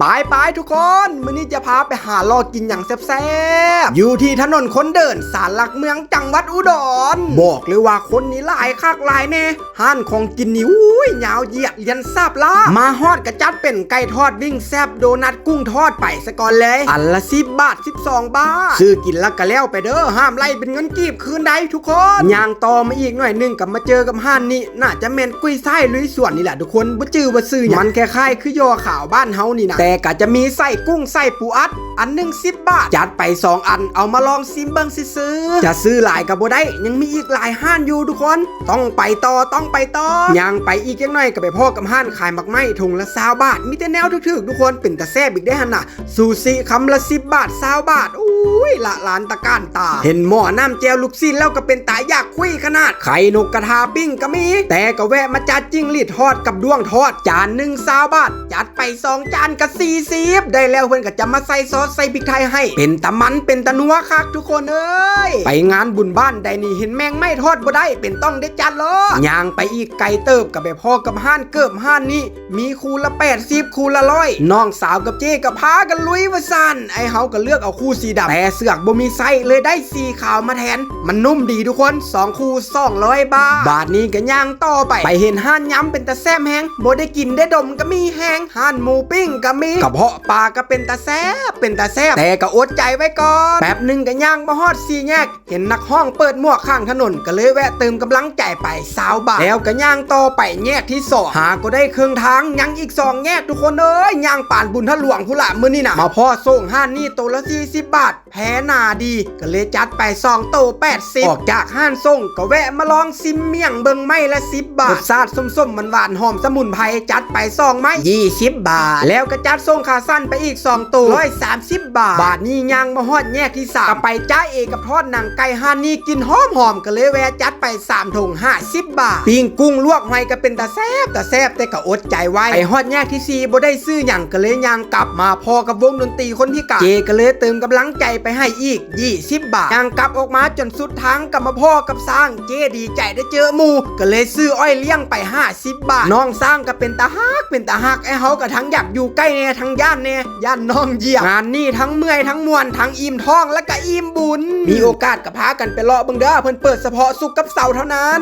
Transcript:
ไปไปทุกคนมื้อนี้จะพาไปหาลอกินอย่างแซ่บๆ อยู่ที่ถนนคนเดินสารหลักเมืองจังหวัดอุดร บอกเลยว่าคนนี้หลายคักหลายแน่ห้านของกินนี่อุ้ยยาวเหยียดเรียนซาบล่ามาฮอดกระจัดเป็นไก่ทอดวิ่งแซบโดนัทกุ้งทอดไปสก่อนเลย อันละสิบบาท12บาท ซื้อกินแล้วก็แล้วไปเด้อห้ามไล่เป็นเงินกีบคืนใดทุกคนย่างต่อมาอีกหน่อยหนึงกับมาเจอกับห้านนี่น่าจะเมนกุ้ยไส้ลุยส่วนนี่แหละทุกคนบ่จื้อบ่ซื้อมันแค่ค่ายคือยอขาวบ้านเฮานี่นะแต่ก็จะมีไส้กุ้งไส้ปูอัด อันหนึ่งสิบบาท จัดไปสองอันเอามาลองซิมเบิ้งซื้อ จะซื้อหลายกับโบได้ ยังมีอีกหลายห้านอยู่ทุกคน ต้องไปต่อต้องไปต่อ ยังไปอีกยังหน่อยกับไปพ่อกับห้านขายหมักไม้ถุงละซาวบาท มีแต่แนวถึกๆทุกคนเป็นตะแซบอีกได้หันน่ะซูซี่คำละสิบบาทซาวบาทอุ้ยละลานตะก้านตา เห็นหม้อน้ำแจวลูกซินแล้วก็เป็นตาอยากคุยขนาดไข่นกกระทาปิ้งก็มี แต่ก็แวะมาจัดจิ้งหรีดทอดกับดวงทอดจานหนึ่งซาวบาท จัดไปสองจานกระ40ได้แล้วเพื่อนก็จะมาใส่ซอสใส่พริกไทยให้ เป็นตะมันเป็นตะนัวคักทุกคนเอ้ยไปงานบุญบ้านใดนี่เห็นแมงไม่ทอดบ่ได้เป็นต้องได้จัดเลยย่างไปอีกไก่เติบกับแบบพ่อกับห้านเกิบห้านนี่มีคูละ80คูละร้อยน้องสาวกับเจ๊กับพากันลุยวะสันไอเฮาก็เลือกเอาคู่สีดำแต่เสือกบ่มีไส้เลยได้สีขาวมาแทน มันนุ่มดีทุกคนสองคู่องร้อยบาท บาทนี้ก็ย่างต่อไป ไปเห็นห้านย้ำเป็นตะแซมแหงบ่ได้กินได้ดมก็มีแหงห้านหมูปิ้งก็มกระเพาะปลาก็เป็นตะแซบเป็นตะแซบแต่ก็อดใจไว้ก่อนแป๊บหนึ่งก็ย่างมาฮอดสี่แยก เห็นนักห้องเปิดหมวกข้างถนนก็เลยแวะเติมกำลังใจไปสาวบาทแล้วก็ย่างต่อไปแยกที่สองหาก็ได้เครึ่องทางยังอีกสองแยกทุกคนเอ้ยย่างป่านบุญทะหลวงผู้ละมือนี่นะมาพ่อส่งห้านนี่ตัวละ40บบาทแพ้นาดีก็เลยจัดไปสองโต80ออกจากห้านส่งก็แวะมาลองซิมเมี่ยงเบิงไม่ละ10บบาทรสชาติส้มๆมันหวานๆหอมสมุนไพรจัดไปซองไม้20บาท แล้วก็จัดส่งขาสั้นไปอีก 2 ตัว130บาท บาทนี้ย่างมาฮอดแยกที่สามก็ไปจ้าเอกกับทอดหนังไก่ห้านนี่กินหอมหอมๆก็เลยแวะจัดไป3ถุง50 บาท ปิ้งกุ้งลวกหอยก็เป็นตาแซบตาแซบแต่ก็อดใจไว้ไปฮอดแยกที่สี่บ่ได้ซื้อหยังก็เลยย่างกลับมาพอกับวงดนตรีคนพิการเจก็เลยเติมกำลังใจไปให้อีก 20 บาทย่างกลับออกมาจนสุดทางกลับมาพ่อกับสร้างเจดีใจได้เจอหมูก็เลยซื้ออ้อยเลี้ยงไป 50 บาท น้องสร้างก็เป็นตาฮักเป็นตาฮักไอเฮาก็ทั้งอยากอยู่ใกล้น่ทั้งย่านแน่ย่านน้องเยียบงานนี่ทั้งเมื่อยทั้งมวนทั้งอิ่มท้องและก็อิ่มบุญมีโอกาสก็พากันไปเลาะเบิ่งเด้อเพิ่นเปิดเฉพาะสุกร์กับเสาร์เท่านั้น